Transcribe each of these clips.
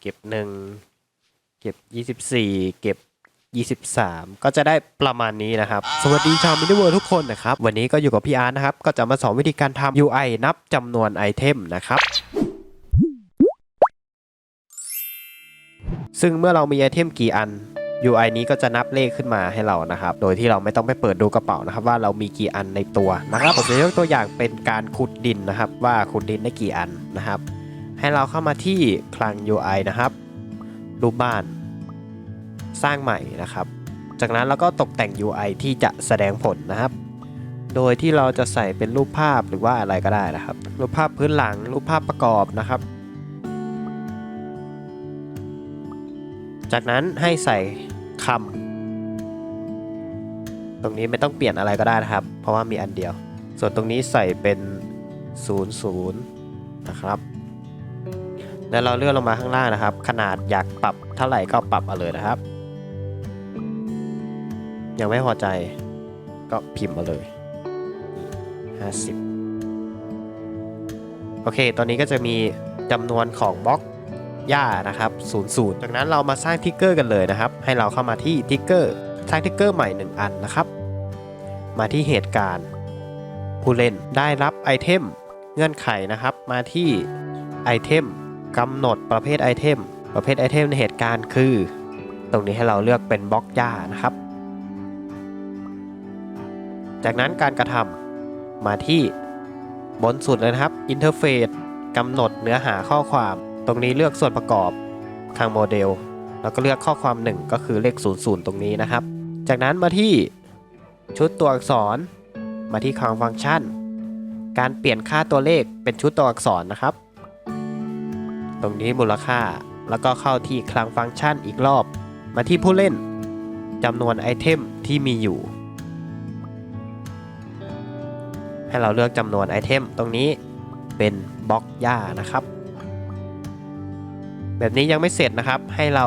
เก็บหนึ่งเก็บยี่สิบสี่เก็บยี่สิบสามก็จะได้ประมาณนี้นะครับ สวัสดีชาวมินิเวิร์ทุกคนนะครับ วันนี้ก็อยู่กับพี่อาร์นะครับ ก็จะมาสอนวิธีการทำ UI นับจำนวนไอเทมนะครับ ซึ่งเมื่อเรามีไอเทมกี่อัน UI นี้ก็จะนับเลขขึ้นมาให้เรานะครับ โดยที่เราไม่ต้องไปเปิดดูกระเป๋านะครับ ว่าเรามีกี่อันในตัวนะครับ ผมจะยกตัวอย่างเป็นการขุดดินนะครับ ว่าขุดดินได้กี่อันนะครับ ให้เราเข้ามาที่คลัง UI นะครับ รูปบ้าน สร้างใหม่นะครับ จากนั้นเราก็ตกแต่ง UI ที่จะแสดงผลนะครับ โดยที่เราจะใส่เป็นรูปภาพหรือว่าอะไรก็ได้นะครับ รูปภาพพื้นหลัง รูปภาพประกอบนะครับ จากนั้นให้ใส่คำตรงนี้ไม่ต้องเปลี่ยนอะไรก็ได้นะครับ เพราะว่ามีอันเดียว ส่วนตรงนี้ใส่เป็น 00 นะครับ แล้วเราเลื่อนลงมาข้างล่างนะครับ ขนาดอยากปรับเท่าไหร่ก็ปรับเอาเลยนะครับ ยังไม่พอใจก็พิมพ์มาเลย 50 โอเค ตอนนี้ก็จะมีจำนวนของบล็อกหญ้านะครับ00จากนั้นเรามาสร้างทิกเกอร์กันเลยนะครับ ให้เราเข้ามาที่ทิกเกอร์สร้างทิกเกอร์ใหม่ 1 อันนะครับ มาที่เหตุการณ์ ผู้เล่นได้รับไอเทมเงื่อนไขนะครับ มาที่ไอเทม กำหนดประเภทไอเทม ประเภทไอเทมในเหตุการณ์คือ ตรงนี้ให้เราเลือกเป็นบล็อกหญ้านะครับ จากนั้นการกระทำมาที่บนสุดเลยนะครับอินเทอร์เฟซกำหนดเนื้อหาข้อความ ตรงนี้เลือกส่วนประกอบทางโมเดล แล้วก็เลือกข้อความ 1 ก็คือเลข 00 ตรงนี้นะครับ จากนั้นมาที่ชุดตัวอักษร มาที่คลังฟังก์ชัน การเปลี่ยนค่าตัวเลขเป็นชุดตัวอักษรนะครับ ตรงนี้มูลค่า แล้วก็เข้าที่คลังฟังก์ชันอีกรอบ มาที่ผู้เล่นจำนวนไอเทมที่มีอยู่ ให้เราเลือกจำนวนไอเทมตรงนี้เป็นบล็อกหญ้านะครับ แบบนี้ยังไม่เสร็จนะครับให้เรา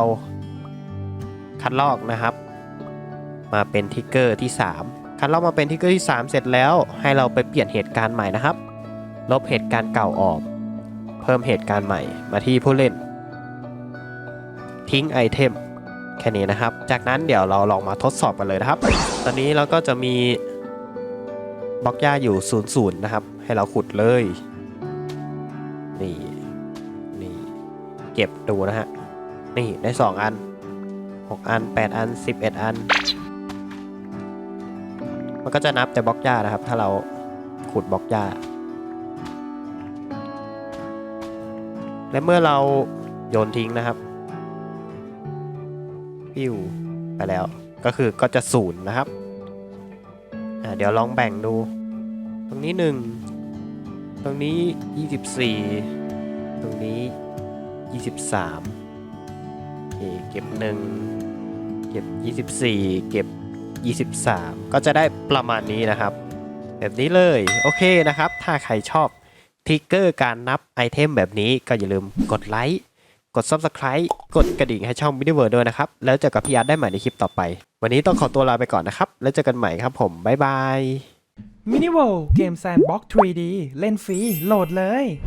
คัดลอกนะครับ มาเป็นทิกเกอร์ที่ 3 คัดลอกมาเป็นทิกเกอร์ที่ 3 เสร็จแล้ว ให้เราไปเปลี่ยนเหตุการณ์ใหม่นะครับ ลบเหตุการณ์เก่าออก เพิ่มเหตุการณ์ใหม่มาที่ผู้เล่น ทิ้งไอเทมแค่นี้นะครับ จากนั้นเดี๋ยวเราลองมาทดสอบกันเลยนะครับ ตอนนี้เราก็จะมีบล็อกหญ้าอยู่0ูนย์นะครับ ให้เราขุดเลย นี่นี่เก็บดูนะฮะ นี่ได้ 2 อัน 6 อัน 8 อัน 11 อัน มันก็จะนับแต่บล็อกหญ้านะครับ ถ้าเราขุดบล็อกหญ้า และเมื่อเราโยนทิ้งนะครับปิ้วไปแล้วก็คือก็จะศูนย์นะครับเดี๋ยวลองแบ่งดู ตรงนี้หนึ่งตรงนี้ยี่สิบสี่ตรงนี้ยี่สิบสามโอเคเก็บหนึ่งเก็บยี่สิบสี่เก็บยี่สิบสามก็จะได้ประมาณนี้นะครับ แบบนี้เลย โอเคนะครับ ถ้าใครชอบ ทริกเกอร์การนับไอเทมแบบนี้ก็อย่าลืมกดไลค์กด Subscribe กดกระดิ่งให้ช่อง Mini World ด้วยนะครับ แล้วเจอกับพี่อาร์ตได้ใหม่ในคลิปต่อไป วันนี้ต้องขอตัวลาไปก่อนนะครับ แล้วเจอกันใหม่ครับผม บ๊ายบายมินิ o วเกมแซนบ็อก 3D เล่นฟรีโหลดเลย